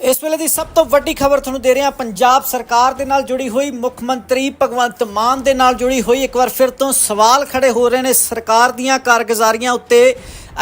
ਇਸ ਵੇਲੇ ਦੀ ਸਭ ਤੋਂ ਵੱਡੀ ਖਬਰ ਤੁਹਾਨੂੰ ਦੇ ਰਹੇ ਹਾਂ ਪੰਜਾਬ ਸਰਕਾਰ ਦੇ ਨਾਲ ਜੁੜੀ ਹੋਈ ਮੁੱਖ ਮੰਤਰੀ ਭਗਵੰਤ ਮਾਨ ਦੇ ਨਾਲ ਜੁੜੀ ਹੋਈ। ਇੱਕ ਵਾਰ ਫਿਰ ਤੋਂ ਸਵਾਲ ਖੜੇ ਹੋ ਰਹੇ ਨੇ ਸਰਕਾਰ ਦੀਆਂ ਕਾਰਗੁਜ਼ਾਰੀਆਂ ਉੱਤੇ।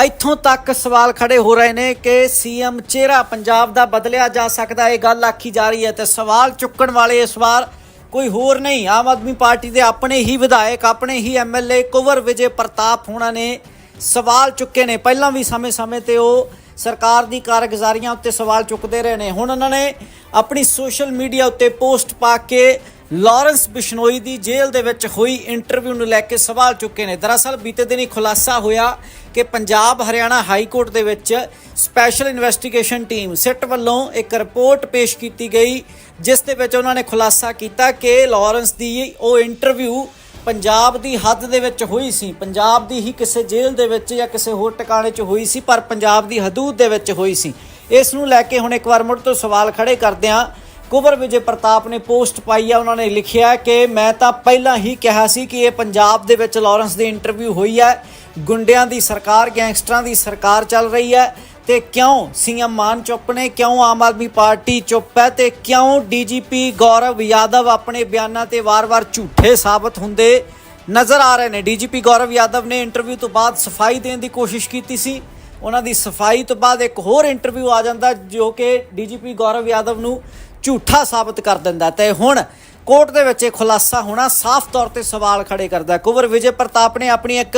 ਇੱਥੋਂ ਤੱਕ ਸਵਾਲ ਖੜੇ ਹੋ ਰਹੇ ਨੇ ਕਿ ਸੀਐਮ ਚਿਹਰਾ ਪੰਜਾਬ ਦਾ ਬਦਲਿਆ ਜਾ ਸਕਦਾ, ਇਹ ਗੱਲ ਆਖੀ ਜਾ ਰਹੀ ਹੈ ਤੇ ਸਵਾਲ ਚੁੱਕਣ ਵਾਲੇ ਇਸ ਵਾਰ ਕੋਈ ਹੋਰ ਨਹੀਂ। ਆਮ ਆਦਮੀ ਪਾਰਟੀ ਦੇ ਆਪਣੇ ਹੀ ਵਿਧਾਇਕ, ਆਪਣੇ ਹੀ ਐਮਐਲਏ ਕੁਵਰ ਵਿਜੇ ਪ੍ਰਤਾਪ ਹੋਣਾ ਨੇ ਸਵਾਲ ਚੁੱਕੇ ਨੇ। ਪਹਿਲਾਂ ਵੀ ਸਮੇਂ-ਸਮੇਂ ਤੇ ਉਹ ਸਰਕਾਰ ਦੀ ਕਾਰਗੁਜ਼ਾਰੀਆਂ ਉੱਤੇ ਸਵਾਲ ਚੁੱਕਦੇ ਰਹੇ ਨੇ। ਹੁਣ ਉਹਨਾਂ ਨੇ ਆਪਣੀ ਸੋਸ਼ਲ ਮੀਡੀਆ ਉੱਤੇ ਪੋਸਟ ਪਾ ਕੇ ਲਾਰੈਂਸ ਬਿਸ਼ਨੋਈ ਦੀ ਜੇਲ੍ਹ ਦੇ ਵਿੱਚ ਹੋਈ ਇੰਟਰਵਿਊ ਨੂੰ ਲੈ ਕੇ ਸਵਾਲ ਚੁੱਕੇ ਨੇ। ਦਰਅਸਲ ਬੀਤੇ ਦਿਨੀ ਖੁਲਾਸਾ ਹੋਇਆ ਕਿ ਪੰਜਾਬ ਹਰਿਆਣਾ ਹਾਈ ਕੋਰਟ ਦੇ ਵਿੱਚ ਸਪੈਸ਼ਲ ਇਨਵੈਸਟੀਗੇਸ਼ਨ ਟੀਮ ਸਿੱਟ ਵੱਲੋਂ ਇੱਕ ਰਿਪੋਰਟ ਪੇਸ਼ ਕੀਤੀ ਗਈ, ਜਿਸ ਦੇ ਵਿੱਚ ਉਹਨਾਂ ਨੇ ਖੁਲਾਸਾ ਕੀਤਾ ਕਿ ਲਾਰੈਂਸ ਦੀ ਉਹ ਇੰਟਰਵਿਊ ਪੰਜਾਬ ਦੀ ਹੱਦ ਦੇ ਵਿੱਚ ਹੋਈ ਸੀ। ਪੰਜਾਬ ਦੀ ਹੀ ਕਿਸੇ ਜੇਲ੍ਹ ਦੇ ਵਿੱਚ ਜਾਂ ਕਿਸੇ ਹੋਰ ਟਿਕਾਣੇ 'ਚ ਹੋਈ ਸੀ, ਪਰ ਪੰਜਾਬ ਦੀ ਹਦੂਦ ਦੇ ਵਿੱਚ ਹੋਈ ਸੀ। ਇਸ ਨੂੰ ਲੈ ਕੇ ਹੁਣ ਇੱਕ ਵਾਰ ਮੁੜ ਤੋਂ ਸਵਾਲ ਖੜੇ ਕਰਦਿਆਂ ਕੁਬਰ ਵਿਜੇ ਪ੍ਰਤਾਪ ਨੇ ਪੋਸਟ ਪਾਈ ਆ, ਉਹਨਾਂ ਨੇ ਲਿਖਿਆ ਕਿ ਮੈਂ ਤਾਂ ਪਹਿਲਾਂ ਹੀ ਕਿਹਾ ਸੀ ਕਿ ਇਹ ਪੰਜਾਬ ਦੇ ਵਿੱਚ ਲਾਰੈਂਸ ਦੀ ਇੰਟਰਵਿਊ ਹੋਈ ਹੈ। ਗੁੰਡਿਆਂ ਦੀ ਸਰਕਾਰ, ਗੈਂਗਸਟਰਾਂ ਦੀ ਸਰਕਾਰ ਚੱਲ ਰਹੀ ਹੈ। ਤੇ ਕਿਉਂ ਸੀਐਮ ਮਾਨ ਚੁੱਪ ਨੇ? ਕਿਉਂ ਆਮ ਆਦਮੀ ਪਾਰਟੀ ਚੁੱਪ ਹੈ? ਤੇ ਕਿਉਂ ਡੀਜੀਪੀ ਗੌਰਵ ਯਾਦਵ ਆਪਣੇ ਬਿਆਨਾਂ ਤੇ ਵਾਰ-ਵਾਰ ਝੂਠੇ ਸਾਬਤ ਹੁੰਦੇ ਨਜ਼ਰ ਆ ਰਹੇ ਨੇ? ਡੀਜੀਪੀ ਗੌਰਵ ਯਾਦਵ ਨੇ ਇੰਟਰਵਿਊ ਤੋਂ ਬਾਅਦ ਸਫ਼ਾਈ ਦੇਣ ਦੀ ਕੋਸ਼ਿਸ਼ ਕੀਤੀ ਸੀ। ਉਹਨਾਂ ਦੀ ਸਫ਼ਾਈ ਤੋਂ ਬਾਅਦ ਇੱਕ ਹੋਰ ਇੰਟਰਵਿਊ ਆ ਜਾਂਦਾ ਜੋ ਕਿ ਡੀਜੀਪੀ ਗੌਰਵ ਯਾਦਵ ਨੂੰ ਝੂਠਾ ਸਾਬਤ ਕਰ ਦਿੰਦਾ ਤੇ ਹੁਣ ਕੋਰਟ ਦੇ ਵਿੱਚ ਇਹ ਖੁਲਾਸਾ ਹੋਣਾ ਸਾਫ਼ ਤੌਰ ਤੇ ਸਵਾਲ ਖੜੇ ਕਰਦਾ ਕੁਵਰ ਵਿਜੇ ਪ੍ਰਤਾਪ ਨੇ ਆਪਣੀ ਇੱਕ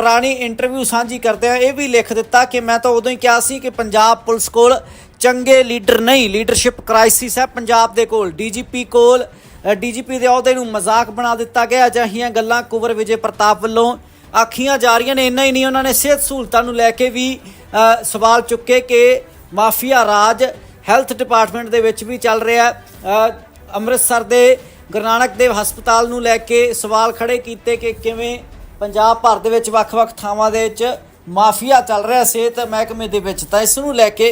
ਪੁਰਾਣੀ ਇੰਟਰਵਿਊ ਸਾਂਝੀ ਕਰਦਿਆਂ ਇਹ ਵੀ ਲਿਖ ਦਿੱਤਾ ਕਿ ਮੈਂ ਤਾਂ ਉਦੋਂ ਹੀ ਕਿਹਾ ਸੀ ਕਿ ਪੰਜਾਬ ਪੁਲਿਸ ਕੋਲ ਚੰਗੇ ਲੀਡਰ ਨਹੀਂ ਲੀਡਰਸ਼ਿਪ ਕ੍ਰਾਈਸਿਸ ਹੈ ਪੰਜਾਬ ਦੇ ਕੋਲ। ਡੀਜੀਪੀ ਕੋਲ ਡੀਜੀਪੀ ਦੇ ਅਹੁਦੇ ਨੂੰ ਮਜ਼ਾਕ ਬਣਾ ਦਿੱਤਾ ਗਿਆ, ਅਜਿਹੀਆਂ ਗੱਲਾਂ ਕੁਵਰ ਵਿਜੇ ਪ੍ਰਤਾਪ ਵੱਲੋਂ ਆਖੀਆਂ ਜਾ ਰਹੀਆਂ ਨੇ। ਇੰਨਾ ਹੀ ਨਹੀਂ, ਉਹਨਾਂ ਨੇ ਸਿਹਤ ਸਹੂਲਤਾਂ ਨੂੰ ਲੈ ਕੇ ਵੀ ਸਵਾਲ ਚੁੱਕੇ ਕਿ ਮਾਫੀਆ ਰਾਜ ਹੈਲਥ ਡਿਪਾਰਟਮੈਂਟ ਦੇ ਵਿੱਚ ਵੀ ਚੱਲ ਰਿਹਾ ਅੰਮ੍ਰਿਤਸਰ ਦੇ ਗੁਰੂ ਨਾਨਕ ਦੇਵ ਹਸਪਤਾਲ ਨੂੰ ਲੈ ਕੇ ਸਵਾਲ ਖੜੇ ਕੀਤੇ ਕਿ ਕਿਵੇਂ ਪੰਜਾਬ ਭਰ ਦੇ ਵਿੱਚ ਵੱਖ-ਵੱਖ ਥਾਵਾਂ ਦੇ ਵਿੱਚ ਮਾਫੀਆ ਚੱਲ ਰਿਹਾ ਸਿਹਤ ਮਹਿਕਮੇ ਦੇ ਵਿੱਚ। ਤਾਂ ਇਸ ਨੂੰ ਲੈ ਕੇ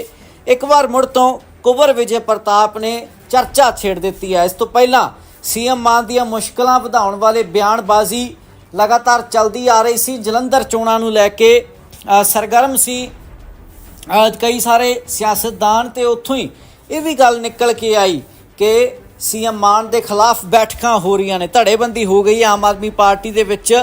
ਇੱਕ ਵਾਰ ਮੁੜ ਤੋਂ ਕੁਵਰ ਵਿਜੇ ਪ੍ਰਤਾਪ ਨੇ ਚਰਚਾ ਛੇੜ ਦਿੱਤੀ ਹੈ। ਇਸ ਤੋਂ ਪਹਿਲਾਂ ਸੀਐਮ ਮਾਨ ਦੀਆਂ ਮੁਸ਼ਕਲਾਂ ਵਧਾਉਣ ਵਾਲੇ ਬਿਆਨਬਾਜ਼ੀ ਲਗਾਤਾਰ ਚੱਲਦੀ ਆ ਰਹੀ ਸੀ। ਜਲੰਧਰ ਚੋਣਾਂ ਨੂੰ ਲੈ ਕੇ ਸਰਗਰਮ ਸੀ। ਕਈ ਸਾਰੇ ਸਿਆਸਤਦਾਨ ਤੇ ਉੱਥੋਂ ਹੀ ਇਹ ਵੀ ਗੱਲ ਨਿਕਲ ਕੇ ਆਈ ਕਿ ਸੀਐਮ ਮਾਨ ਦੇ ਖਿਲਾਫ ਬੈਠਕਾਂ ਹੋ ਰਹੀਆਂ ਨੇ। ਧੜੇਬੰਦੀ ਹੋ ਗਈ ਆਮ ਆਦਮੀ ਪਾਰਟੀ ਦੇ ਵਿੱਚ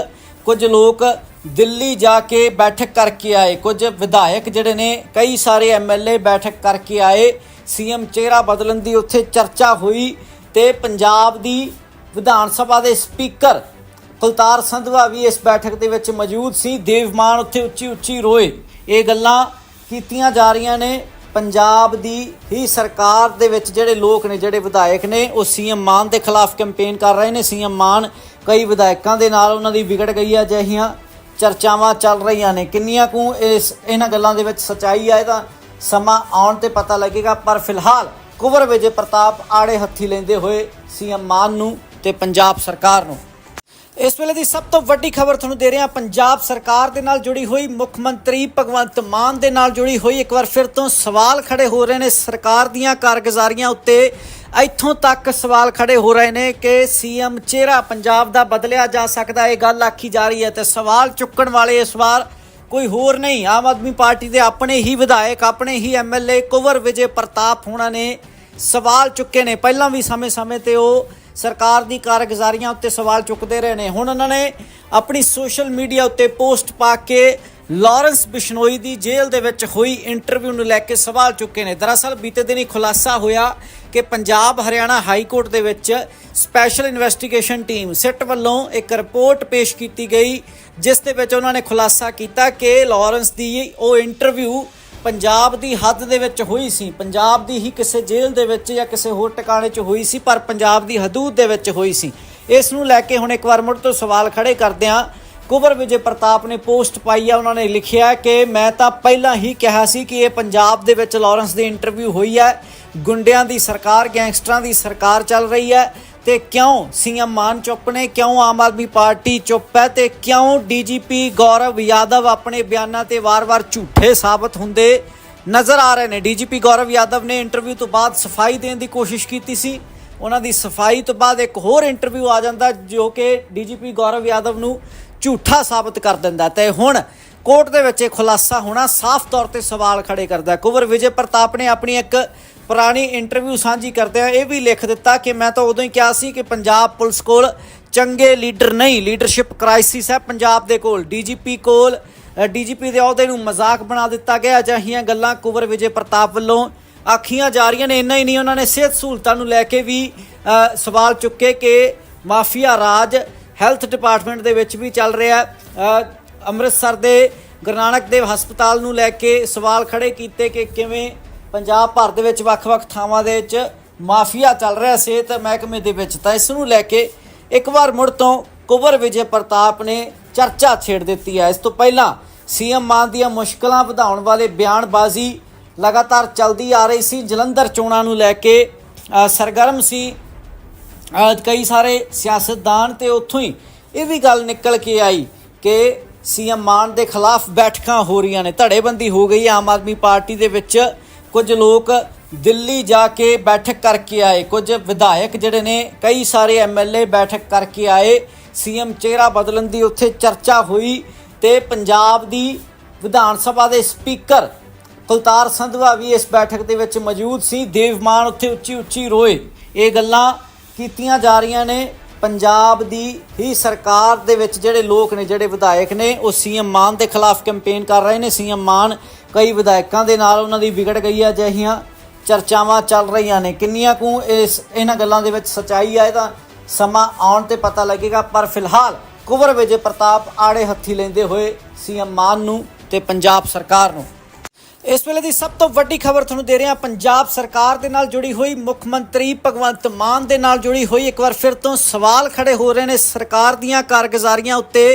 ਕੁਝ ਲੋਕ ਦਿੱਲੀ ਜਾ ਕੇ ਬੈਠਕ ਕਰਕੇ ਆਏ। ਕੁਝ ਵਿਧਾਇਕ ਜਿਹੜੇ ਨੇ, ਕਈ ਸਾਰੇ ਐਮਐਲਏ ਬੈਠਕ ਕਰਕੇ ਆਏ। ਸੀਐਮ ਚਿਹਰਾ ਬਦਲਣ ਦੀ ਉੱਥੇ ਚਰਚਾ ਹੋਈ ਤੇ ਪੰਜਾਬ ਦੀ ਵਿਧਾਨ ਸਭਾ ਦੇ ਸਪੀਕਰ ਕੁਲਤਾਰ ਸੰਧਵਾ ਵੀ ਇਸ ਬੈਠਕ ਦੇ ਵਿੱਚ ਮੌਜੂਦ ਸੀ। ਦੇਵਮਾਨ ਉੱਥੇ ਉੱਚੀ ਉੱਚੀ ਰੋਏ। ਇਹ ਗੱਲਾਂ ਕੀਤੀਆਂ ਜਾ ਰਹੀਆਂ ਨੇ। ਪੰਜਾਬ ਦੀ ਹੀ ਸਰਕਾਰ ਦੇ ਵਿੱਚ ਜਿਹੜੇ ਲੋਕ ਨੇ, ਜਿਹੜੇ ਵਿਧਾਇਕ ਨੇ, ਉਹ ਸੀਐਮ ਮਾਨ ਦੇ ਖਿਲਾਫ ਕੈਂਪੇਨ ਕਰ ਰਹੇ ਨੇ। ਸੀਐਮ ਮਾਨ ਕਈ ਵਿਧਾਇਕਾਂ ਦੇ ਨਾਲ ਉਹਨਾਂ ਦੀ ਵਿਗੜ ਗਈ ਹੈ ਅਜਿਹੀਆਂ ਚਰਚਾਵਾਂ ਚੱਲ ਰਹੀਆਂ ਨੇ। ਕਿੰਨੀਆਂ ਕੁ ਇਸ ਇਹਨਾਂ ਗੱਲਾਂ ਦੇ ਵਿੱਚ ਸਚਾਈ ਹੈ ਇਹਦਾ ਸਮਾਂ ਆਉਣ ਤੇ ਪਤਾ ਲੱਗੇਗਾ। ਪਰ ਫਿਲਹਾਲ ਕੁਵਰ ਵਿਜੇ ਪ੍ਰਤਾਪ ਆੜੇ ਹੱਥੀ ਲੈਂਦੇ ਹੋਏ ਸੀਐਮ ਮਾਨ ਨੂੰ ਤੇ ਪੰਜਾਬ ਸਰਕਾਰ ਨੂੰ। ਇਸ ਵੇਲੇ ਦੀ ਸਭ ਤੋਂ ਵੱਡੀ ਖਬਰ ਤੁਹਾਨੂੰ ਦੇ ਰਹੇ ਹਾਂ ਪੰਜਾਬ ਸਰਕਾਰ ਦੇ ਨਾਲ ਜੁੜੀ ਹੋਈ ਮੁੱਖ ਮੰਤਰੀ ਭਗਵੰਤ ਮਾਨ ਦੇ ਨਾਲ ਜੁੜੀ ਹੋਈ ਇੱਕ ਵਾਰ ਫਿਰ ਤੋਂ ਸਵਾਲ ਖੜੇ ਹੋ ਰਹੇ ਨੇ। ਸਰਕਾਰ ਦੀਆਂ ਕਾਰਗੁਜ਼ਾਰੀਆਂ ਉੱਤੇ ਇੱਥੋਂ ਤੱਕ ਸਵਾਲ ਖੜੇ ਹੋ ਰਹੇ ਨੇ ਕਿ ਸੀਐਮ ਚਿਹਰਾ ਪੰਜਾਬ ਦਾ ਬਦਲਿਆ ਜਾ ਸਕਦਾ ਇਹ ਗੱਲ ਆਖੀ ਜਾ ਰਹੀ ਹੈ ਤੇ ਸਵਾਲ ਚੁੱਕਣ ਵਾਲੇ ਇਸ ਵਾਰ ਕੋਈ ਹੋਰ ਨਹੀਂ। ਆਮ ਆਦਮੀ ਪਾਰਟੀ ਦੇ ਆਪਣੇ ਹੀ ਵਿਧਾਇਕ, ਆਪਣੇ ਹੀ ਐਮਐਲਏ ਕੁਵਰ ਵਿਜੇ ਪ੍ਰਤਾਪ ਹੋਣਾ ਨੇ ਸਵਾਲ ਚੁੱਕੇ ਨੇ। ਪਹਿਲਾਂ ਵੀ ਸਮੇਂ-ਸਮੇਂ ਤੇ ਉਹ ਸਰਕਾਰ ਦੀ ਕਾਰਗੁਜ਼ਾਰੀਆਂ ਉੱਤੇ ਸਵਾਲ ਚੁੱਕਦੇ ਰਹੇ ਨੇ। ਹੁਣ ਉਹਨਾਂ ਨੇ ਆਪਣੀ ਸੋਸ਼ਲ ਮੀਡੀਆ ਉੱਤੇ ਪੋਸਟ ਪਾ ਕੇ ਲਾਰੈਂਸ ਬਿਸ਼ਨੋਈ ਦੀ ਜੇਲ੍ਹ ਦੇ ਵਿੱਚ ਹੋਈ ਇੰਟਰਵਿਊ ਨੂੰ ਲੈ ਕੇ ਸਵਾਲ ਚੁੱਕੇ ਨੇ। ਦਰਅਸਲ ਬੀਤੇ ਦਿਨੀ ਖੁਲਾਸਾ ਹੋਇਆ ਕਿ ਪੰਜਾਬ ਹਰਿਆਣਾ ਹਾਈ ਕੋਰਟ ਦੇ ਵਿੱਚ ਸਪੈਸ਼ਲ ਇਨਵੈਸਟੀਗੇਸ਼ਨ ਟੀਮ ਸਿੱਟ ਵੱਲੋਂ ਇੱਕ ਰਿਪੋਰਟ ਪੇਸ਼ ਕੀਤੀ ਗਈ, ਜਿਸ ਦੇ ਵਿੱਚ ਉਹਨਾਂ ਨੇ ਖੁਲਾਸਾ ਕੀਤਾ ਕਿ ਲਾਰੈਂਸ ਦੀ ਉਹ ਇੰਟਰਵਿਊ ਪੰਜਾਬ ਦੀ ਹੱਦ ਦੇ ਵਿੱਚ ਹੋਈ ਸੀ। ਪੰਜਾਬ ਦੀ ਹੀ ਕਿਸੇ ਜੇਲ੍ਹ ਦੇ ਵਿੱਚ ਜਾਂ ਕਿਸੇ ਹੋਰ ਟਿਕਾਣੇ 'ਚ ਹੋਈ ਸੀ, ਪਰ ਪੰਜਾਬ ਦੀ ਹਦੂਦ ਦੇ ਵਿੱਚ ਹੋਈ ਸੀ। ਇਸ ਨੂੰ ਲੈ ਕੇ ਹੁਣ ਇੱਕ ਵਾਰ ਮੁੜ ਤੋਂ ਸਵਾਲ ਖੜੇ ਕਰਦਿਆਂ ਕੁਵਰ ਵਿਜੇ ਪ੍ਰਤਾਪ ਨੇ ਪੋਸਟ ਪਾਈ ਆ, ਉਹਨਾਂ ਨੇ ਲਿਖਿਆ ਕਿ ਮੈਂ ਤਾਂ ਪਹਿਲਾਂ ਹੀ ਕਿਹਾ ਸੀ ਕਿ ਇਹ ਪੰਜਾਬ ਦੇ ਵਿੱਚ ਲਾਰੈਂਸ ਦੀ ਇੰਟਰਵਿਊ ਹੋਈ ਹੈ ਗੁੰਡਿਆਂ ਦੀ ਸਰਕਾਰ, ਗੈਂਗਸਟਰਾਂ ਦੀ ਸਰਕਾਰ ਚੱਲ ਰਹੀ ਹੈ ਤੇ ਕਿਉਂ ਸੀਐਮ ਮਾਨ ਚੁੱਪ ਨੇ, ਕਿਉਂ ਆਮ ਆਦਮੀ ਪਾਰਟੀ ਚੁੱਪ ਹੈ ਤੇ ਕਿਉਂ ਡੀਜੀਪੀ ਗੌਰਵ ਯਾਦਵ ਆਪਣੇ ਬਿਆਨਾਂ ਤੇ ਵਾਰ-ਵਾਰ ਝੂਠੇ ਸਾਬਤ ਹੁੰਦੇ ਨਜ਼ਰ ਆ ਰਹੇ ਨੇ? ਡੀਜੀਪੀ ਗੌਰਵ ਯਾਦਵ ਨੇ ਇੰਟਰਵਿਊ ਤੋਂ ਬਾਅਦ ਸਫ਼ਾਈ ਦੇਣ ਦੀ ਕੋਸ਼ਿਸ਼ ਕੀਤੀ ਸੀ। ਉਹਨਾਂ ਦੀ ਸਫ਼ਾਈ ਤੋਂ ਬਾਅਦ ਇੱਕ ਹੋਰ ਇੰਟਰਵਿਊ ਆ ਜਾਂਦਾ ਜੋ ਕਿ ਡੀਜੀਪੀ ਗੌਰਵ ਯਾਦਵ ਨੂੰ ਝੂਠਾ ਸਾਬਤ ਕਰ ਦਿੰਦਾ ਤੇ ਹੁਣ ਕੋਰਟ ਦੇ ਵਿੱਚ ਇਹ ਖੁਲਾਸਾ ਹੋਣਾ ਸਾਫ਼ ਤੌਰ ਤੇ ਸਵਾਲ ਖੜੇ ਕਰਦਾ ਕੁਵਰ ਵਿਜੇ ਪ੍ਰਤਾਪ ਨੇ ਆਪਣੀ ਇੱਕ ਪੁਰਾਣੀ ਇੰਟਰਵਿਊ ਸਾਂਝੀ ਕਰਦੇ ਆ ਇਹ ਵੀ ਲਿਖ ਦਿੱਤਾ ਕਿ ਮੈਂ ਤਾਂ ਉਦੋਂ ਹੀ ਕਿਹਾ ਸੀ ਕਿ ਪੰਜਾਬ ਪੁਲਿਸ ਕੋਲ ਚੰਗੇ ਲੀਡਰ ਨਹੀਂ ਲੀਡਰਸ਼ਿਪ ਕ੍ਰਾਈਸਿਸ ਹੈ। ਪੰਜਾਬ ਦੇ ਕੋਲ ਡੀਜੀਪੀ ਕੋਲ ਡੀਜੀਪੀ ਦੇ ਅਹੁਦੇ ਨੂੰ ਮਜ਼ਾਕ ਬਣਾ ਦਿੱਤਾ ਗਿਆ। ਅਜਿਹੀਆਂ ਗੱਲਾਂ ਕੁਵਰ ਵਿਜੇ ਪ੍ਰਤਾਪ ਵੱਲੋਂ ਆਖੀਆਂ ਜਾ ਰਹੀਆਂ ਨੇ। ਇੰਨਾ ਹੀ ਨਹੀਂ, ਉਹਨਾਂ ਨੇ ਸਿਹਤ ਸਹੂਲਤਾਂ ਨੂੰ ਲੈ ਕੇ ਵੀ ਸਵਾਲ ਚੁੱਕੇ ਕਿ ਮਾਫੀਆ ਰਾਜ ਹੈਲਥ ਡਿਪਾਰਟਮੈਂਟ ਦੇ ਵਿੱਚ ਵੀ ਚੱਲ ਰਿਹਾ ਅੰਮ੍ਰਿਤਸਰ ਦੇ ਗੁਰੂ ਨਾਨਕ ਦੇਵ ਹਸਪਤਾਲ ਨੂੰ ਲੈ ਕੇ ਸਵਾਲ ਖੜੇ ਕੀਤੇ ਕਿ ਕਿਵੇਂ ਪੰਜਾਬ ਭਰ ਦੇ ਵਿੱਚ ਵੱਖ-ਵੱਖ ਥਾਵਾਂ ਦੇ ਵਿੱਚ ਮਾਫੀਆ ਚੱਲ ਰਿਹਾ ਸਿਹਤ ਮਹਿਕਮੇ ਦੇ ਵਿੱਚ। ਤਾਂ ਇਸ ਨੂੰ ਲੈ ਕੇ ਇੱਕ ਵਾਰ ਮੁੜ ਤੋਂ ਕੁਵਰ ਵਿਜੇ ਪ੍ਰਤਾਪ ਨੇ ਚਰਚਾ ਛੇੜ ਦਿੱਤੀ ਹੈ। ਇਸ ਤੋਂ ਪਹਿਲਾਂ ਸੀਐਮ ਮਾਨ ਦੀਆਂ ਮੁਸ਼ਕਲਾਂ ਵਧਾਉਣ ਵਾਲੇ ਬਿਆਨਬਾਜ਼ੀ ਲਗਾਤਾਰ ਚੱਲਦੀ ਆ ਰਹੀ ਸੀ। ਜਲੰਧਰ ਚੋਣਾਂ ਨੂੰ ਲੈ ਕੇ ਸਰਗਰਮ ਸੀ ਕਈ ਸਾਰੇ ਸਿਆਸਤਦਾਨ ਤੇ ਉੱਥੋਂ ਹੀ ਇਹ ਵੀ ਗੱਲ ਨਿਕਲ ਕੇ ਆਈ ਕਿ ਸੀਐਮ ਮਾਨ ਦੇ ਖਿਲਾਫ ਬੈਠਕਾਂ ਹੋ ਰਹੀਆਂ ਨੇ, ਧੜੇਬੰਦੀ ਹੋ ਗਈ ਆਮ ਆਦਮੀ ਪਾਰਟੀ ਦੇ ਵਿੱਚ ਕੁਝ ਲੋਕ ਦਿੱਲੀ ਜਾ ਕੇ ਬੈਠਕ ਕਰਕੇ ਆਏ, ਕੁਝ ਵਿਧਾਇਕ ਜਿਹੜੇ ਨੇ, ਕਈ ਸਾਰੇ ਐਮਐਲਏ ਬੈਠਕ ਕਰਕੇ ਆਏ, ਸੀਐਮ ਚਿਹਰਾ ਬਦਲਣ ਦੀ ਉੱਥੇ ਚਰਚਾ ਹੋਈ ਤੇ ਪੰਜਾਬ ਦੀ ਵਿਧਾਨ ਸਭਾ ਦੇ ਸਪੀਕਰ ਕੁਲਤਾਰ ਸੰਧਵਾ ਵੀ ਇਸ ਬੈਠਕ ਦੇ ਵਿੱਚ ਮੌਜੂਦ ਸੀ ਦੇਵਮਾਨ ਉੱਥੇ ਉੱਚੀ ਉੱਚੀ ਰੋਏ। ਇਹ ਗੱਲਾਂ ਕੀਤੀਆਂ ਜਾ ਰਹੀਆਂ ਨੇ। ਪੰਜਾਬ ਦੀ ਹੀ ਸਰਕਾਰ ਦੇ ਵਿੱਚ ਜਿਹੜੇ ਲੋਕ ਨੇ, ਜਿਹੜੇ ਵਿਧਾਇਕ ਨੇ, ਉਹ ਸੀਐਮ ਮਾਨ ਦੇ ਖਿਲਾਫ ਕੈਂਪੇਨ ਕਰ ਰਹੇ ਨੇ। ਸੀਐਮ ਮਾਨ ਕਈ ਵਿਧਾਇਕਾਂ ਦੇ ਨਾਲ ਉਹਨਾਂ ਦੀ ਵਿਗੜ ਗਈ ਹੈ ਅਜਿਹੀਆਂ ਚਰਚਾਵਾਂ ਚੱਲ ਰਹੀਆਂ ਨੇ। ਕਿੰਨੀਆਂ ਕੁ ਇਸ, ਇਹਨਾਂ ਗੱਲਾਂ ਦੇ ਵਿੱਚ ਸਚਾਈ ਹੈ ਤਾਂ ਸਮਾਂ ਆਉਣ ਤੇ ਪਤਾ ਲੱਗੇਗਾ। ਪਰ ਫਿਲਹਾਲ ਕੁਵਰ ਵਿਜੇ ਪ੍ਰਤਾਪ ਆੜੇ ਹੱਥੀ ਲੈਂਦੇ ਹੋਏ ਸੀਐਮ ਮਾਨ ਨੂੰ ਤੇ ਪੰਜਾਬ ਸਰਕਾਰ ਨੂੰ ਇਸ ਵੇਲੇ ਦੀ ਸਭ ਤੋਂ ਵੱਡੀ ਖਬਰ ਤੁਹਾਨੂੰ ਦੇ ਰਹੇ ਹਾਂ। ਪੰਜਾਬ ਸਰਕਾਰ ਦੇ ਨਾਲ ਜੁੜੀ ਹੋਈ ਮੁੱਖ ਮੰਤਰੀ ਭਗਵੰਤ ਮਾਨ ਦੇ ਨਾਲ ਜੁੜੀ ਹੋਈ। ਇੱਕ ਵਾਰ ਫਿਰ ਤੋਂ ਸਵਾਲ ਖੜੇ ਹੋ ਰਹੇ ਨੇ। ਸਰਕਾਰ ਦੀਆਂ ਕਾਰਗੁਜ਼ਾਰੀਆਂ ਉੱਤੇ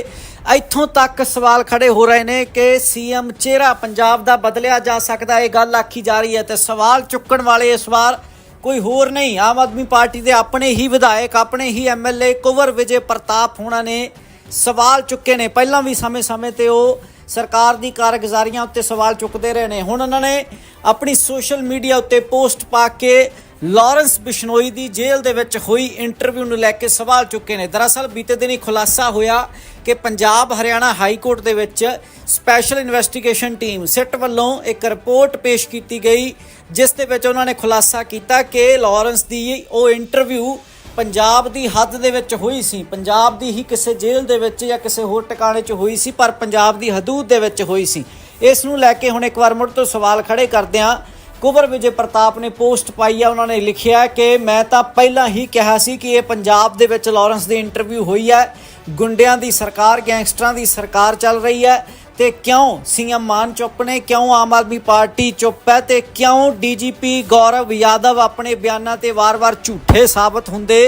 ਇੱਥੋਂ ਤੱਕ ਸਵਾਲ ਖੜੇ ਹੋ ਰਹੇ ਨੇ ਕਿ ਸੀਐਮ ਚਿਹਰਾ ਪੰਜਾਬ ਦਾ ਬਦਲਿਆ ਜਾ ਸਕਦਾ ਇਹ ਗੱਲ ਆਖੀ ਜਾ ਰਹੀ ਹੈ ਤੇ ਸਵਾਲ ਚੁੱਕਣ ਵਾਲੇ ਇਸ ਵਾਰ ਕੋਈ ਹੋਰ ਨਹੀਂ। ਆਮ ਆਦਮੀ ਪਾਰਟੀ ਦੇ ਆਪਣੇ ਹੀ ਵਿਧਾਇਕ, ਆਪਣੇ ਹੀ ਐਮਐਲਏ ਕੁਵਰ ਵਿਜੇ ਪ੍ਰਤਾਪ ਹੋਣਾ ਨੇ ਸਵਾਲ ਚੁੱਕੇ ਨੇ। ਪਹਿਲਾਂ ਵੀ ਸਮੇਂ-ਸਮੇਂ ਤੇ ਉਹ ਸਰਕਾਰ ਦੀ ਕਾਰਗੁਜ਼ਾਰੀਆਂ ਉੱਤੇ ਸਵਾਲ ਚੁੱਕਦੇ ਰਹੇ ਨੇ। ਹੁਣ ਉਹਨਾਂ ਨੇ ਆਪਣੀ ਸੋਸ਼ਲ ਮੀਡੀਆ ਉੱਤੇ ਪੋਸਟ ਪਾ ਕੇ ਲਾਰੈਂਸ ਬਿਸ਼ਨੋਈ ਦੀ ਜੇਲ੍ਹ ਦੇ ਵਿੱਚ ਹੋਈ ਇੰਟਰਵਿਊ ਨੂੰ ਲੈ ਕੇ ਸਵਾਲ ਚੁੱਕੇ ਨੇ। ਦਰਅਸਲ ਬੀਤੇ ਦਿਨੀ ਖੁਲਾਸਾ ਹੋਇਆ ਕਿ ਪੰਜਾਬ ਹਰਿਆਣਾ ਹਾਈ ਕੋਰਟ ਦੇ ਵਿੱਚ ਸਪੈਸ਼ਲ ਇਨਵੈਸਟੀਗੇਸ਼ਨ ਟੀਮ ਸਿੱਟ ਵੱਲੋਂ ਇੱਕ ਰਿਪੋਰਟ ਪੇਸ਼ ਕੀਤੀ ਗਈ, ਜਿਸ ਦੇ ਵਿੱਚ ਉਹਨਾਂ ਨੇ ਖੁਲਾਸਾ ਕੀਤਾ ਕਿ ਲਾਰੈਂਸ ਦੀ ਉਹ ਇੰਟਰਵਿਊ ਪੰਜਾਬ ਦੀ ਹੱਦ ਦੇ ਵਿੱਚ ਹੋਈ ਸੀ। ਪੰਜਾਬ ਦੀ ਹੀ ਕਿਸੇ ਜੇਲ੍ਹ ਦੇ ਵਿੱਚ ਜਾਂ ਕਿਸੇ ਹੋਰ ਟਿਕਾਣੇ 'ਚ ਹੋਈ ਸੀ, ਪਰ ਪੰਜਾਬ ਦੀ ਹਦੂਦ ਦੇ ਵਿੱਚ ਹੋਈ ਸੀ। ਇਸ ਨੂੰ ਲੈ ਕੇ ਹੁਣ ਇੱਕ ਵਾਰ ਮੁੜ ਤੋਂ ਸਵਾਲ ਖੜੇ ਕਰਦਿਆਂ ਕੁਵਰ ਵਿਜੇ ਪ੍ਰਤਾਪ ਨੇ ਪੋਸਟ ਪਾਈ ਆ, ਉਹਨਾਂ ਨੇ ਲਿਖਿਆ ਕਿ ਮੈਂ ਤਾਂ ਪਹਿਲਾਂ ਹੀ ਕਿਹਾ ਸੀ ਕਿ ਇਹ ਪੰਜਾਬ ਦੇ ਵਿੱਚ ਲਾਰੈਂਸ ਦੀ ਇੰਟਰਵਿਊ ਹੋਈ ਹੈ। ਗੁੰਡਿਆਂ ਦੀ ਸਰਕਾਰ, ਗੈਂਗਸਟਰਾਂ ਦੀ ਸਰਕਾਰ ਚੱਲ ਰਹੀ ਹੈ। ਤੇ ਕਿਉਂ ਸੀਐਮ ਮਾਨ ਚੁੱਪ ਨੇ? ਕਿਉਂ ਆਮ ਆਦਮੀ ਪਾਰਟੀ ਚੁੱਪ ਹੈ ਤੇ ਕਿਉਂ ਡੀਜੀਪੀ ਗੌਰਵ ਯਾਦਵ ਆਪਣੇ ਬਿਆਨਾਂ ਤੇ ਵਾਰ-ਵਾਰ ਝੂਠੇ ਸਾਬਤ ਹੁੰਦੇ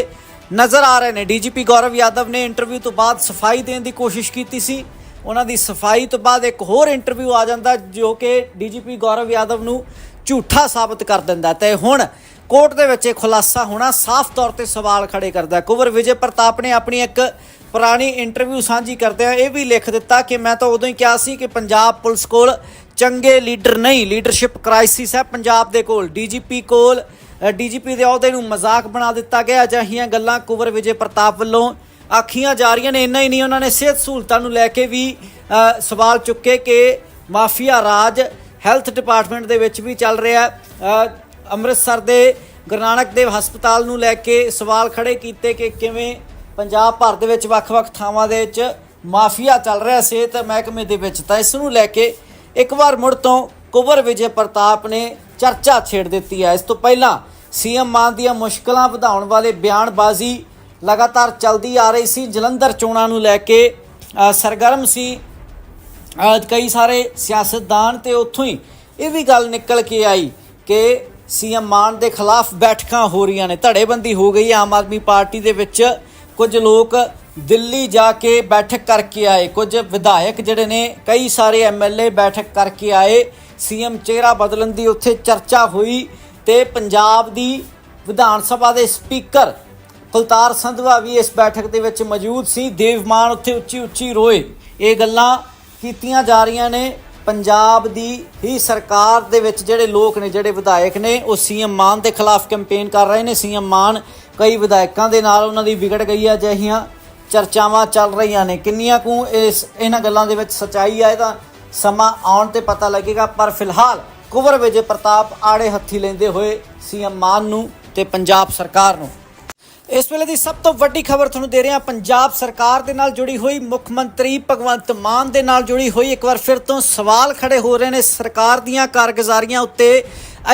ਨਜ਼ਰ ਆ ਰਹੇ ਨੇ? ਡੀਜੀਪੀ ਗੌਰਵ ਯਾਦਵ ਨੇ ਇੰਟਰਵਿਊ ਤੋਂ ਬਾਅਦ ਸਫ਼ਾਈ ਦੇਣ ਦੀ ਕੋਸ਼ਿਸ਼ ਕੀਤੀ ਸੀ। ਉਹਨਾਂ ਦੀ ਸਫ਼ਾਈ ਤੋਂ ਬਾਅਦ ਇੱਕ ਹੋਰ ਇੰਟਰਵਿਊ ਆ ਜਾਂਦਾ ਜੋ ਕਿ ਡੀਜੀਪੀ ਗੌਰਵ ਯਾਦਵ ਨੂੰ ਝੂਠਾ ਸਾਬਤ ਕਰ ਦਿੰਦਾ ਤੇ ਹੁਣ ਕੋਰਟ ਦੇ ਵਿੱਚ ਇਹ ਖੁਲਾਸਾ ਹੋਣਾ ਸਾਫ਼ ਤੌਰ ਤੇ ਸਵਾਲ ਖੜੇ ਕਰਦਾ ਕੁਵਰ ਵਿਜੇ ਪ੍ਰਤਾਪ ਨੇ ਆਪਣੀ ਇੱਕ ਪੁਰਾਣੀ ਇੰਟਰਵਿਊ ਸਾਂਝੀ ਕਰਦਿਆਂ ਇਹ ਵੀ ਲਿਖ ਦਿੱਤਾ ਕਿ ਮੈਂ ਤਾਂ ਉਦੋਂ ਹੀ ਕਿਹਾ ਸੀ ਕਿ ਪੰਜਾਬ ਪੁਲਿਸ ਕੋਲ ਚੰਗੇ ਲੀਡਰ ਨਹੀਂ। ਲੀਡਰਸ਼ਿਪ ਕ੍ਰਾਈਸਿਸ ਹੈ ਪੰਜਾਬ ਦੇ ਕੋਲ। ਡੀਜੀਪੀ ਕੋਲ ਡੀਜੀਪੀ ਦੇ ਅਹੁਦੇ ਨੂੰ ਮਜ਼ਾਕ ਬਣਾ ਦਿੱਤਾ ਗਿਆ। ਅਜਿਹੀਆਂ ਗੱਲਾਂ ਕੁਵਰ ਵਿਜੇ ਪ੍ਰਤਾਪ ਵੱਲੋਂ ਆਖੀਆਂ ਜਾ ਰਹੀਆਂ ਨੇ। ਇੰਨਾ ਹੀ ਨਹੀਂ, ਉਹਨਾਂ ਨੇ ਸਿਹਤ ਸਹੂਲਤਾਂ ਨੂੰ ਲੈ ਕੇ ਵੀ ਸਵਾਲ ਚੁੱਕੇ ਕਿ ਮਾਫੀਆ ਰਾਜ ਹੈਲਥ ਡਿਪਾਰਟਮੈਂਟ ਦੇ ਵਿੱਚ ਵੀ ਚੱਲ ਰਿਹਾ ਅੰਮ੍ਰਿਤਸਰ ਦੇ ਗੁਰੂ ਨਾਨਕ ਦੇਵ ਹਸਪਤਾਲ ਨੂੰ ਲੈ ਕੇ ਸਵਾਲ ਖੜੇ ਕੀਤੇ ਕਿ ਕਿਵੇਂ ਪੰਜਾਬ ਭਰ ਦੇ ਵਿੱਚ ਵੱਖ-ਵੱਖ ਥਾਵਾਂ ਦੇ ਵਿੱਚ ਮਾਫੀਆ ਚੱਲ ਰਿਹਾ ਸਿਹਤ ਮਹਿਕਮੇ ਦੇ ਵਿੱਚ ਤਾਂ ਇਸ ਨੂੰ ਲੈ ਕੇ ਇੱਕ ਵਾਰ ਮੁੜ ਤੋਂ ਕੁਵਰ ਵਿਜੇ ਪ੍ਰਤਾਪ ਨੇ ਚਰਚਾ ਛੇੜ ਦਿੱਤੀ ਹੈ। ਇਸ ਤੋਂ ਪਹਿਲਾਂ ਸੀਐਮ ਮਾਨ ਦੀਆਂ ਮੁਸ਼ਕਲਾਂ ਵਧਾਉਣ ਵਾਲੇ ਬਿਆਨਬਾਜ਼ੀ ਲਗਾਤਾਰ ਚੱਲਦੀ ਆ ਰਹੀ ਸੀ। ਜਲੰਧਰ ਚੋਣਾਂ ਨੂੰ ਲੈ ਕੇ ਸਰਗਰਮ ਸੀ। ਕਈ ਸਾਰੇ ਸਿਆਸਤਦਾਨ ਤੇ ਉੱਥੋਂ ਹੀ ਇਹ ਵੀ ਗੱਲ ਨਿਕਲ ਕੇ ਆਈ ਕਿ ਸੀਐਮ ਮਾਨ ਦੇ ਖਿਲਾਫ ਬੈਠਕਾਂ ਹੋ ਰਹੀਆਂ ਨੇ। ਧੜੇਬੰਦੀ ਹੋ ਗਈ ਆਮ ਆਦਮੀ ਪਾਰਟੀ ਦੇ ਵਿੱਚ। ਕੁਝ ਲੋਕ ਦਿੱਲੀ ਜਾ ਕੇ ਬੈਠਕ ਕਰਕੇ ਆਏ। ਕੁਝ ਵਿਧਾਇਕ ਜਿਹੜੇ ਨੇ, ਕਈ ਸਾਰੇ ਐਮਐਲਏ ਬੈਠਕ ਕਰਕੇ ਆਏ। ਸੀਐਮ ਚਿਹਰਾ ਬਦਲਣ ਦੀ ਉੱਥੇ ਚਰਚਾ ਹੋਈ ਤੇ ਪੰਜਾਬ ਦੀ ਵਿਧਾਨ ਸਭਾ ਦੇ ਸਪੀਕਰ ਕੁਲਤਾਰ ਸੰਧਵਾ ਵੀ ਇਸ ਬੈਠਕ ਦੇ ਵਿੱਚ ਮੌਜੂਦ ਸੀ। ਦੇਵਮਾਨ ਉੱਥੇ ਉੱਚੀ ਉੱਚੀ ਰੋਏ। ਇਹ ਗੱਲਾਂ ਕੀਤੀਆਂ ਜਾ ਰਹੀਆਂ ਨੇ। ਪੰਜਾਬ ਦੀ ਹੀ ਸਰਕਾਰ ਦੇ ਵਿੱਚ ਜਿਹੜੇ ਲੋਕ ਨੇ, ਜਿਹੜੇ ਵਿਧਾਇਕ ਨੇ, ਉਹ ਸੀਐਮ ਮਾਨ ਦੇ ਖਿਲਾਫ ਕੈਂਪੇਨ ਕਰ ਰਹੇ ਨੇ। ਸੀਐਮ ਮਾਨ ਕਈ ਵਿਧਾਇਕਾਂ ਦੇ ਨਾਲ ਉਹਨਾਂ ਦੀ ਵਿਗੜ ਗਈ ਹੈ ਅਜਿਹੀਆਂ ਚਰਚਾਵਾਂ ਚੱਲ ਰਹੀਆਂ ਨੇ। ਕਿੰਨੀਆਂ ਕੁ ਇਸ ਇਹਨਾਂ ਗੱਲਾਂ ਦੇ ਵਿੱਚ ਸਚਾਈ ਹੈ ਤਾਂ ਸਮਾਂ ਆਉਣ ਤੇ ਪਤਾ ਲੱਗੇਗਾ, ਪਰ ਫਿਲਹਾਲ ਕੁਵਰ ਵਿਜੇ ਪ੍ਰਤਾਪ ਆੜੇ ਹੱਥੀ ਲੈਂਦੇ ਹੋਏ ਸੀਐਮ ਮਾਨ ਨੂੰ ਤੇ ਪੰਜਾਬ ਸਰਕਾਰ ਨੂੰ। ਇਸ ਵੇਲੇ ਦੀ ਸਭ ਤੋਂ ਵੱਡੀ ਖਬਰ ਤੁਹਾਨੂੰ ਦੇ ਰਿਹਾ ਪੰਜਾਬ ਸਰਕਾਰ ਦੇ ਨਾਲ ਜੁੜੀ ਹੋਈ, ਮੁੱਖ ਮੰਤਰੀ ਭਗਵੰਤ ਮਾਨ ਦੇ ਨਾਲ ਜੁੜੀ ਹੋਈ। ਇੱਕ ਵਾਰ ਫਿਰ ਤੋਂ ਸਵਾਲ ਖੜੇ ਹੋ ਰਹੇ ਨੇ ਸਰਕਾਰ ਦੀਆਂ ਕਾਰਗੁਜ਼ਾਰੀਆਂ ਉੱਤੇ।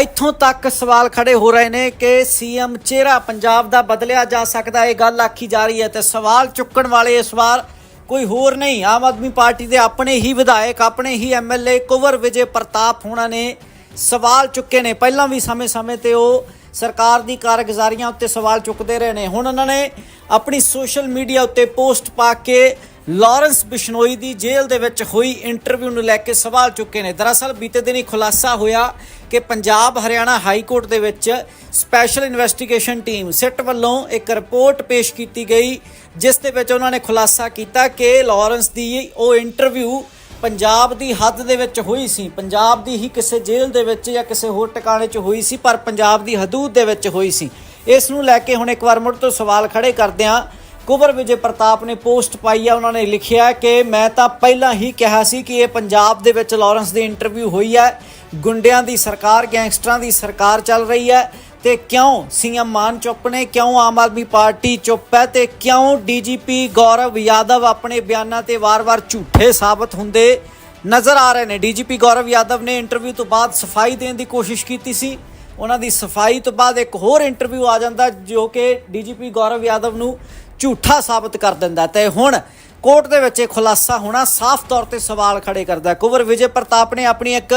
ਇੱਥੋਂ ਤੱਕ ਸਵਾਲ ਖੜੇ ਹੋ ਰਹੇ ਨੇ ਕਿ ਸੀਐਮ ਚਿਹਰਾ ਪੰਜਾਬ ਦਾ ਬਦਲਿਆ ਜਾ ਸਕਦਾ, ਇਹ ਗੱਲ ਆਖੀ ਜਾ ਰਹੀ ਹੈ। ਤੇ ਸਵਾਲ ਚੁੱਕਣ ਵਾਲੇ ਇਸ ਵਾਰ ਕੋਈ ਹੋਰ ਨਹੀਂ। ਆਮ ਆਦਮੀ ਪਾਰਟੀ ਦੇ ਆਪਣੇ ਹੀ ਵਿਧਾਇਕ, ਆਪਣੇ ਹੀ ਐਮਐਲਏ ਕੁਵਰ ਵਿਜੇ ਪ੍ਰਤਾਪ ਹੋਣਾ ਨੇ ਸਵਾਲ ਚੁੱਕੇ ਨੇ। ਪਹਿਲਾਂ ਵੀ ਸਮੇਂ-ਸਮੇਂ ਤੇ ਉਹ ਸਰਕਾਰ ਦੀ ਕਾਰਗੁਜ਼ਾਰੀਆਂ ਉੱਤੇ ਸਵਾਲ ਚੁੱਕਦੇ ਰਹੇ ਨੇ। ਹੁਣ ਉਹਨਾਂ ਨੇ ਆਪਣੀ ਸੋਸ਼ਲ ਮੀਡੀਆ ਉੱਤੇ ਪੋਸਟ ਪਾ ਕੇ ਲਾਰੈਂਸ ਬਿਸ਼ਨੋਈ ਦੀ ਜੇਲ੍ਹ ਦੇ ਵਿੱਚ ਹੋਈ ਇੰਟਰਵਿਊ ਨੂੰ ਲੈ ਕੇ ਸਵਾਲ ਚੁੱਕੇ ਨੇ। ਦਰਅਸਲ ਬੀਤੇ ਦਿਨੀ ਖੁਲਾਸਾ ਹੋਇਆ ਕਿ ਪੰਜਾਬ ਹਰਿਆਣਾ ਹਾਈ ਕੋਰਟ ਦੇ ਵਿੱਚ ਸਪੈਸ਼ਲ ਇਨਵੈਸਟੀਗੇਸ਼ਨ ਟੀਮ ਸਿੱਟ ਵੱਲੋਂ ਇੱਕ ਰਿਪੋਰਟ ਪੇਸ਼ ਕੀਤੀ ਗਈ, ਜਿਸ ਦੇ ਵਿੱਚ ਉਹਨਾਂ ਨੇ ਖੁਲਾਸਾ ਕੀਤਾ ਕਿ ਲਾਰੈਂਸ ਦੀ ਉਹ ਇੰਟਰਵਿਊ ਪੰਜਾਬ ਦੀ ਹੱਦ ਦੇ ਵਿੱਚ ਹੋਈ ਸੀ। ਪੰਜਾਬ ਦੀ ਹੀ ਕਿਸੇ ਜੇਲ੍ਹ ਦੇ ਵਿੱਚ ਜਾਂ ਕਿਸੇ ਹੋਰ ਟਿਕਾਣੇ 'ਚ ਹੋਈ ਸੀ, ਪਰ ਪੰਜਾਬ ਦੀ ਹਦੂਦ ਦੇ ਵਿੱਚ ਹੋਈ ਸੀ। ਇਸ ਨੂੰ ਲੈ ਕੇ ਹੁਣ ਇੱਕ ਵਾਰ ਮੁੜ ਤੋਂ ਸਵਾਲ ਖੜੇ ਕਰਦਿਆਂ ਕੁਵਰ ਵਿਜੇ ਪ੍ਰਤਾਪ ਨੇ ਪੋਸਟ ਪਾਈ ਆ, ਉਹਨਾਂ ਨੇ ਲਿਖਿਆ ਕਿ ਮੈਂ ਤਾਂ ਪਹਿਲਾਂ ਹੀ ਕਿਹਾ ਸੀ ਕਿ ਇਹ ਪੰਜਾਬ ਦੇ ਵਿੱਚ ਲਾਰੈਂਸ ਦੀ ਇੰਟਰਵਿਊ ਹੋਈ ਹੈ। ਗੁੰਡਿਆਂ ਦੀ ਸਰਕਾਰ, ਗੈਂਗਸਟਰਾਂ ਦੀ ਸਰਕਾਰ ਚੱਲ ਰਹੀ ਹੈ। ਤੇ ਕਿਉਂ ਸੀਐਮ ਮਾਨ ਚੁੱਪ ਨੇ? ਕਿਉਂ ਆਮ ਆਦਮੀ ਪਾਰਟੀ ਚੁੱਪ ਹੈ? ਤੇ ਕਿਉਂ ਡੀਜੀਪੀ ਗੌਰਵ ਯਾਦਵ ਆਪਣੇ ਬਿਆਨਾਂ ਤੇ ਵਾਰ-ਵਾਰ ਝੂਠੇ ਸਾਬਤ ਹੁੰਦੇ ਨਜ਼ਰ ਆ ਰਹੇ ਨੇ? ਡੀਜੀਪੀ ਗੌਰਵ ਯਾਦਵ ਨੇ ਇੰਟਰਵਿਊ ਤੋਂ ਬਾਅਦ ਸਫ਼ਾਈ ਦੇਣ ਦੀ ਕੋਸ਼ਿਸ਼ ਕੀਤੀ ਸੀ। ਉਹਨਾਂ ਦੀ ਸਫ਼ਾਈ ਤੋਂ ਬਾਅਦ ਇੱਕ ਹੋਰ ਇੰਟਰਵਿਊ ਆ ਜਾਂਦਾ ਜੋ ਕਿ ਡੀਜੀਪੀ ਗੌਰਵ ਯਾਦਵ ਨੂੰ ਝੂਠਾ ਸਾਬਤ ਕਰ ਦਿੰਦਾ ਤੇ ਹੁਣ ਕੋਰਟ ਦੇ ਵਿੱਚ ਇਹ ਖੁਲਾਸਾ ਹੋਣਾ ਸਾਫ਼ ਤੌਰ ਤੇ ਸਵਾਲ ਖੜੇ ਕਰਦਾ ਕੁਵਰ ਵਿਜੇ ਪ੍ਰਤਾਪ ਨੇ ਆਪਣੀ ਇੱਕ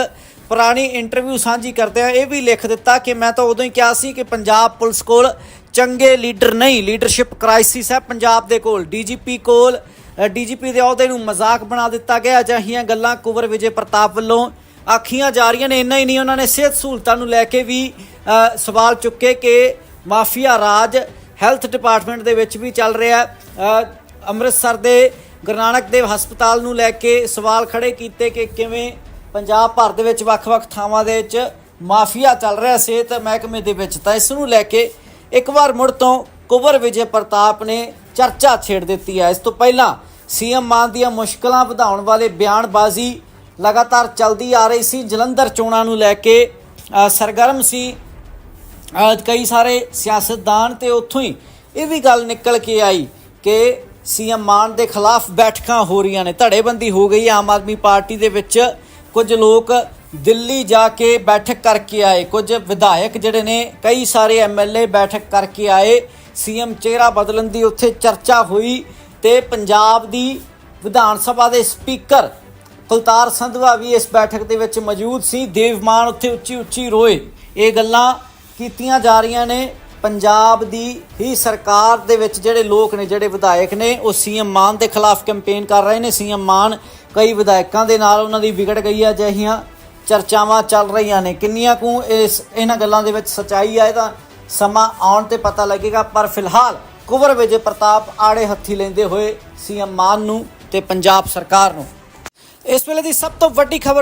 ਪੁਰਾਣੀ ਇੰਟਰਵਿਊ ਸਾਂਝੀ ਕਰਦਿਆਂ ਇਹ ਵੀ ਲਿਖ ਦਿੱਤਾ ਕਿ ਮੈਂ ਤਾਂ ਉਦੋਂ ਹੀ ਕਿਹਾ ਸੀ ਕਿ ਪੰਜਾਬ ਪੁਲਿਸ ਕੋਲ ਚੰਗੇ ਲੀਡਰ ਨਹੀਂ ਲੀਡਰਸ਼ਿਪ ਕ੍ਰਾਈਸਿਸ ਹੈ ਪੰਜਾਬ ਦੇ ਕੋਲ। ਡੀਜੀਪੀ ਕੋਲ ਡੀਜੀਪੀ ਦੇ ਅਹੁਦੇ ਨੂੰ ਮਜ਼ਾਕ ਬਣਾ ਦਿੱਤਾ ਗਿਆ, ਅਜਿਹੀਆਂ ਗੱਲਾਂ ਕੁਵਰ ਵਿਜੇ ਪ੍ਰਤਾਪ ਵੱਲੋਂ ਆਖੀਆਂ ਜਾ ਰਹੀਆਂ ਨੇ, ਇੰਨਾ ਹੀ ਨਹੀਂ, ਉਹਨਾਂ ਨੇ ਸਿਹਤ ਸਹੂਲਤਾਂ ਨੂੰ ਲੈ ਕੇ ਵੀ ਸਵਾਲ ਚੁੱਕੇ ਕਿ ਮਾਫੀਆ ਰਾਜ ਹੈਲਥ ਡਿਪਾਰਟਮੈਂਟ ਦੇ ਵਿੱਚ ਵੀ ਚੱਲ ਰਿਹਾ ਅੰਮ੍ਰਿਤਸਰ ਦੇ ਗੁਰੂ ਨਾਨਕ ਦੇਵ ਹਸਪਤਾਲ ਨੂੰ ਲੈ ਕੇ ਸਵਾਲ ਖੜੇ ਕੀਤੇ ਕਿ ਕਿਵੇਂ ਪੰਜਾਬ ਭਰ ਦੇ ਵਿੱਚ ਵੱਖ-ਵੱਖ ਥਾਵਾਂ ਦੇ ਵਿੱਚ ਮਾਫੀਆ ਚੱਲ ਰਿਹਾ ਸਿਹਤ ਮਹਿਕਮੇ ਦੇ ਵਿੱਚ। ਤਾਂ ਇਸ ਨੂੰ ਲੈ ਕੇ ਇੱਕ ਵਾਰ ਮੁੜ ਤੋਂ ਕੁਵਰ ਵਿਜੇ ਪ੍ਰਤਾਪ ਨੇ ਚਰਚਾ ਛੇੜ ਦਿੱਤੀ ਹੈ। ਇਸ ਤੋਂ ਪਹਿਲਾਂ ਸੀਐਮ ਮਾਨ ਦੀਆਂ ਮੁਸ਼ਕਲਾਂ ਵਧਾਉਣ ਵਾਲੇ ਬਿਆਨਬਾਜ਼ੀ ਲਗਾਤਾਰ ਚੱਲਦੀ ਆ ਰਹੀ ਸੀ। ਜਲੰਧਰ ਚੋਣਾਂ ਨੂੰ ਲੈ ਕੇ ਸਰਗਰਮ ਸੀ। ਕਈ ਸਾਰੇ ਸਿਆਸਤਦਾਨ ਤੇ ਉੱਥੋਂ ਹੀ ਇਹ ਵੀ ਗੱਲ ਨਿਕਲ ਕੇ ਆਈ ਕਿ ਸੀਐਮ ਮਾਨ ਦੇ ਖਿਲਾਫ ਬੈਠਕਾਂ ਹੋ ਰਹੀਆਂ ਨੇ। ਧੜੇਬੰਦੀ ਹੋ ਗਈ ਆਮ ਆਦਮੀ ਪਾਰਟੀ ਦੇ ਵਿੱਚ। ਕੁਝ ਲੋਕ ਦਿੱਲੀ ਜਾ ਕੇ ਬੈਠਕ ਕਰਕੇ ਆਏ। ਕੁਝ ਵਿਧਾਇਕ ਜਿਹੜੇ ਨੇ, ਕਈ ਸਾਰੇ ਐਮਐਲਏ ਬੈਠਕ ਕਰਕੇ ਆਏ। ਸੀਐਮ ਚਿਹਰਾ ਬਦਲਣ ਦੀ ਉੱਥੇ ਚਰਚਾ ਹੋਈ ਤੇ ਪੰਜਾਬ ਦੀ ਵਿਧਾਨ ਸਭਾ ਦੇ ਸਪੀਕਰ ਕੁਲਤਾਰ ਸੰਧਵਾ ਵੀ ਇਸ ਬੈਠਕ ਦੇ ਵਿੱਚ ਮੌਜੂਦ ਸੀ। ਦੇਵਮਾਨ ਉੱਥੇ ਉੱਚੀ ਉੱਚੀ ਰੋਏ। ਇਹ ਗੱਲਾਂ ਕੀਤੀਆਂ ਜਾ ਰਹੀਆਂ ਨੇ। ਪੰਜਾਬ ਦੀ ਹੀ ਸਰਕਾਰ ਦੇ ਵਿੱਚ ਜਿਹੜੇ ਲੋਕ ਨੇ, ਜਿਹੜੇ ਵਿਧਾਇਕ ਨੇ, ਉਹ ਸੀਐਮ ਮਾਨ ਦੇ ਖਿਲਾਫ ਕੈਂਪੇਨ ਕਰ ਰਹੇ ਨੇ। ਸੀਐਮ ਮਾਨ ਕਈ ਵਿਧਾਇਕਾਂ ਦੇ ਨਾਲ ਉਹਨਾਂ ਦੀ ਵਿਗੜ ਗਈ ਹੈ ਅਜਿਹੀਆਂ ਚਰਚਾਵਾਂ ਚੱਲ ਰਹੀਆਂ ਨੇ। ਕਿੰਨੀਆਂ ਕੁ ਇਸ, ਇਹਨਾਂ ਗੱਲਾਂ ਦੇ ਵਿੱਚ ਸਚਾਈ ਹੈ ਇਹ ਤਾਂ ਸਮਾਂ ਆਉਣ ਤੇ ਪਤਾ ਲੱਗੇਗਾ। ਪਰ ਫਿਲਹਾਲ ਕੁਵਰ ਵਿਜੇ ਪ੍ਰਤਾਪ ਆੜੇ ਹੱਥੀ ਲੈਂਦੇ ਹੋਏ ਸੀਐਮ ਮਾਨ ਨੂੰ ਤੇ ਪੰਜਾਬ ਸਰਕਾਰ ਨੂੰ। ਇਸ ਵੇਲੇ ਦੀ ਸਭ ਤੋਂ ਵੱਡੀ ਖਬਰ